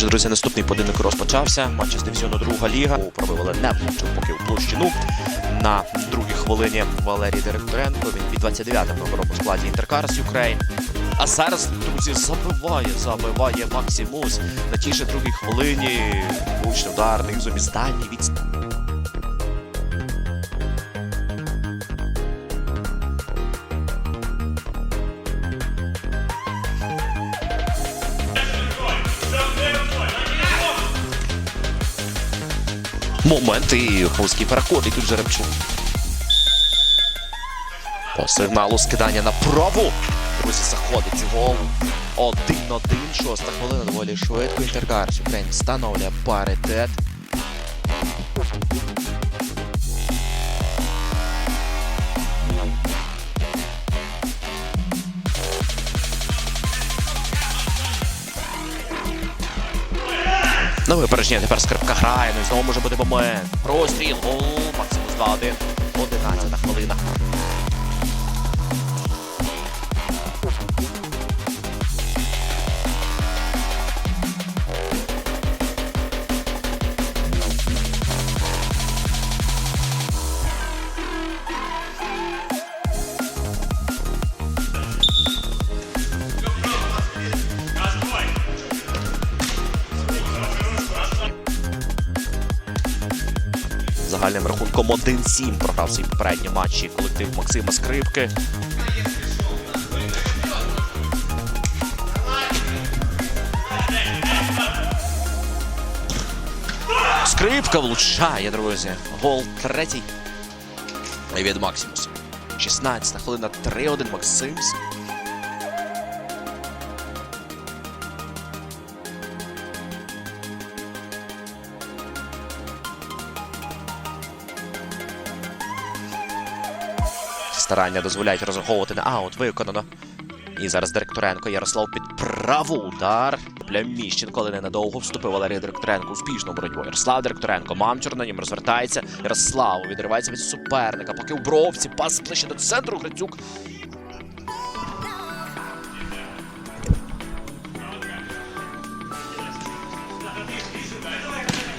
Отже, друзі, наступний поєдинок розпочався. Матч з дивізіону друга ліга. Провивали не влучив поки в площину. На другій хвилині Валерій Директоренко. Він від 29-м номером у складі Інтеркарс Юкрейн. А зараз, друзі, забиває, забиває Максимус на тій же другій хвилині. Влучний ударний зуміс дальній Момент і Ховський переход, і тут Жеребчук. По сигналу скидання на праву. Друзі, заходить гол. Один-один. Шоста хвилина доволі швидко. Інтергарс Україн встановлює паритет. Випередження тепер скрипка грає. Ну і знову може бути момент. Простріл. О, Максимус 2-1. 11 хвилина. Загальним рахунком 1-7 програв свій попередній матчі колектив Максима Скрипки. Скрипка влучає, друзі. Гол третій. Від Максимуса. 16 хвилина 3-1 Максимс. Старання дозволяють розраховувати на аут. Виконано. І зараз Директоренко. Ярослав під праву удар. Пляміщенко, але ненадовго вступив Валерій Директоренко. Успішно боротьбу. Ярослав Директоренко. Мамчур на ньому розвертається. Ярослав відривається від суперника. Поки у бровці. Пас ближче до центру. Грицюк.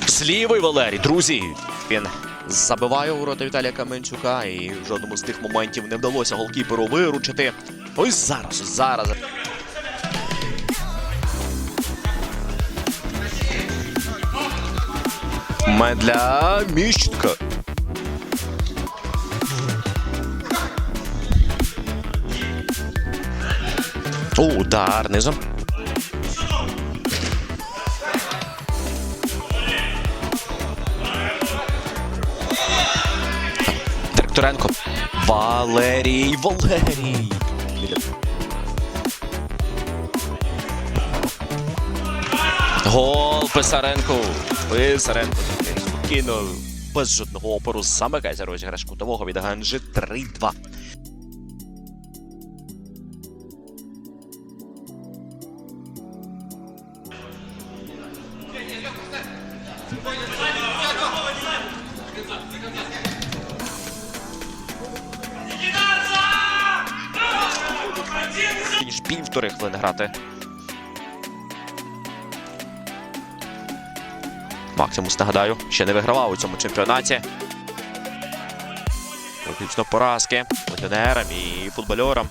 Слівий Валерій, друзі. Він забиває у ворота Віталія Каменчука, і в жодному з тих моментів не вдалося голкіперу виручити. Ось зараз, зараз. Медля Міщенка. Удар низом. Директоренко. Валерій Валерій. Гол Писаренко. Писаренко спокійно, без жодного опору замикається розіграш кутового від Ганжи 3-2. ніж півтори хвилини грати. Максимус, нагадаю, ще не вигравав у цьому чемпіонаті. Виключно поразки легіонерам і футбольорам.